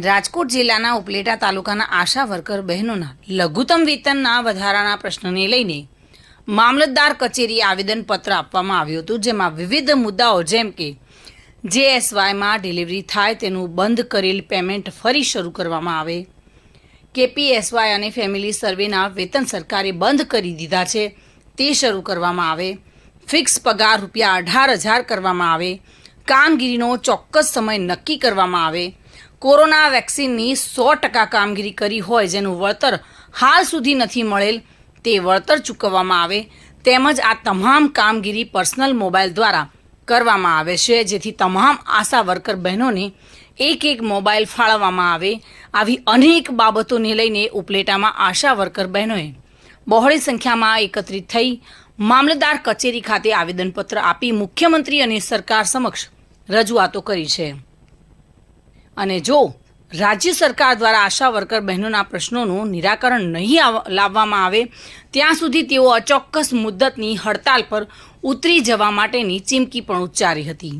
રાજકોટ જિલ્લાના ઉપલેટા તાલુકાના આશા વર્કર બહેનોના લઘુત્તમ વેતનના વધારાના પ્રશ્નને લઈને મામલતદાર કચેરીએ આવેદનપત્ર આપવામાં આવ્યું હતું, જેમાં વિવિધ મુદ્દાઓ જેમ કે જેએસવાયમાં ડિલિવરી થાય તેનું બંધ કરેલ પેમેન્ટ ફરી શરૂ કરવામાં આવે કેપીએસવાય અને ફેમિલી સર્વેના વેતન સરકારે બંધ કરી દીધા છે, તે શરૂ કરવામાં આવે ફિક્સ પગાર રૂપિયા અઢાર હજાર કરવામાં આવે, કામગીરીનો ચોક્કસ સમય નક્કી કરવામાં આવે કોરોના વેક્સિનની સો ટકા કામગીરી કરી હોય જેનું વળતર હાલ સુધી નથી મળેલ, તે વળતર ચૂકવવામાં આવે તેમજ આ તમામ કામગીરી પર્સનલ મોબાઈલ દ્વારા કરવામાં આવે છે, જેથી તમામ આશા વર્કર બહેનોને એક એક મોબાઈલ ફાળવવામાં આવે આવી અનેક બાબતોને લઈને ઉપલેટામાં આશા વર્કર બહેનોએ બહોળી સંખ્યામાં એકત્રિત થઈ મામલતદાર કચેરી ખાતે આવેદનપત્ર આપી મુખ્યમંત્રી અને સરકાર સમક્ષ રજૂઆતો કરી છે. અને જો રાજ્ય સરકાર દ્વારા આશા વર્કર બહેનોના પ્રશ્નોનું નિરાકરણ નહીં લાવવામાં આવે, ત્યાં સુધી તેઓ અચોક્કસ મુદ્દતની હડતાલ પર ઉતરી જવા માટેની ચીમકી પણ ઉચ્ચારી હતી.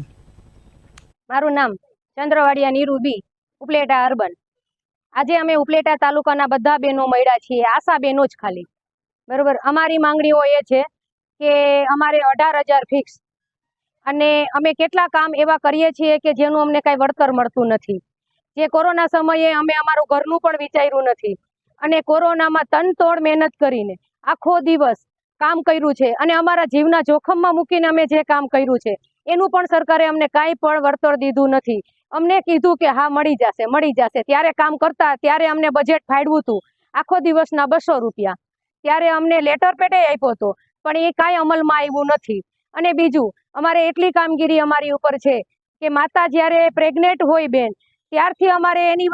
મારું નામ ચંદ્રવાડિયા નીરુબી ઉપલેટા અર્બન. આજે અમે ઉપલેટા તાલુકાના બધા બહેનો મળ્યા છીએ, આશા બહેનો જ ખાલી. બરોબર, અમારી માંગણીઓ એ છે કે અમારે અઢાર હજાર ફિક્સ અને અમે કેટલા કામ એવા કરીએ છીએ કે જેનું અમને કાંઈ વળતર મળતું નથી. જે કોરોના સમયે અમે અમારું ઘરનું પણ વિચાર્યું નથી. અને કોરોનામાં તનતોડ મહેનત કરીને આખો દિવસ કામ કર્યું છે અને અમારા જીવના જોખમમાં મૂકીને અમે જે કામ કર્યું છે, એનું પણ સરકારે અમને કાંઈ પણ વળતર દીધું નથી. અમને કીધું કે હા, મળી જશે મળી જશે. ત્યારે કામ કરતા, ત્યારે અમને બજેટ ફાડવું હતું. આખો દિવસના બસો રૂપિયા. ત્યારે અમને લેટર પેટે આપ્યો હતો, પણ એ કાંઈ અમલમાં આવ્યું નથી. અને બીજું, અમારે એટલી કામગીરી અમારી ઉપર છે કે માતા જ્યારે પ્રેગ્નેન્ટ હોય બેન ત્યારથી અમારે એની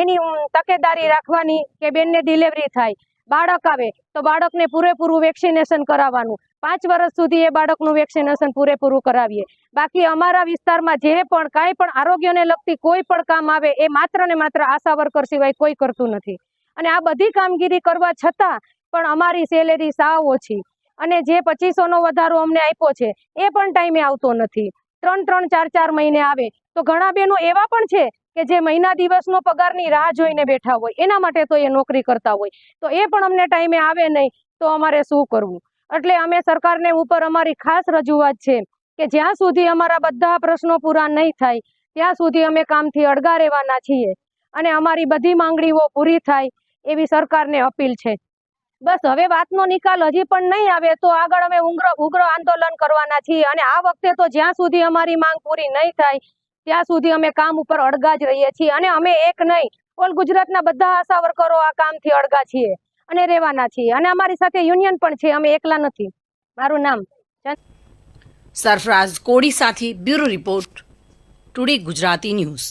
એની તકેદારી રાખવાની કે બેનને ડિલિવરી થાય. બાળક આવે તો બાળકને પૂરેપૂરું વેક્સિનેશન કરાવવાનું. પાંચ વર્ષ સુધી એ બાળકનું વેક્સિનેશન પૂરેપૂરું કરાવીએ. બાકી અમારા વિસ્તારમાં જે પણ કાંઈ પણ આરોગ્યને લગતી કોઈ પણ કામ આવે એ માત્ર ને માત્ર આશા વર્કર સિવાય કોઈ કરતું નથી. અને આ બધી કામગીરી કરવા છતાં પણ અમારી સેલેરી સાવ ઓછી. અને જે પચીસોનો વધારો અમને આપ્યો છે, એ પણ ટાઈમે આવતો નથી. ત્રણ ત્રણ, ચાર ચાર મહિને આવે. તો ઘણા બહેનો એવા પણ છે કે જે મહિના દિવસનો પગારની રાહ જોઈને બેઠા હોય, એના માટે તો એ નોકરી કરતા હોય. તો એ પણ અમને ટાઈમે આવે નહીં, તો અમારે શું કરવું? એટલે અમે સરકારને ઉપર અમારી ખાસ રજૂઆત છે કે જ્યાં સુધી અમારા બધા પ્રશ્નો પૂરા નહીં થાય, ત્યાં સુધી અમે કામથી અડગા રહેવાના છીએ અને અમારી બધી માંગણીઓ પૂરી થાય એવી સરકારને અપીલ છે. બસ હવે વાતનો નિકાલ હજી પણ નહીં આવે તો આગળ અમે ઉગ્ર ઉગ્ર આંદોલન કરવાના છીએ અને આ વખતે તો જ્યાં સુધી અમારી માંગ પૂરી નહીં થાય ત્યાં સુધી અમે કામ ઉપર અડગા જ રહીએ છીએ અને અમે એક નહીં, ઓલ ગુજરાતના બધા આશા વર્કરો આ કામથી અડગા છીએ અને રહેવાના છીએ અને અમારી સાથે યુનિયન પણ છે, અમે એકલા નથી. મારું નામ સરફરાઝ કોડી સાથે bureau report, today Gujarati news.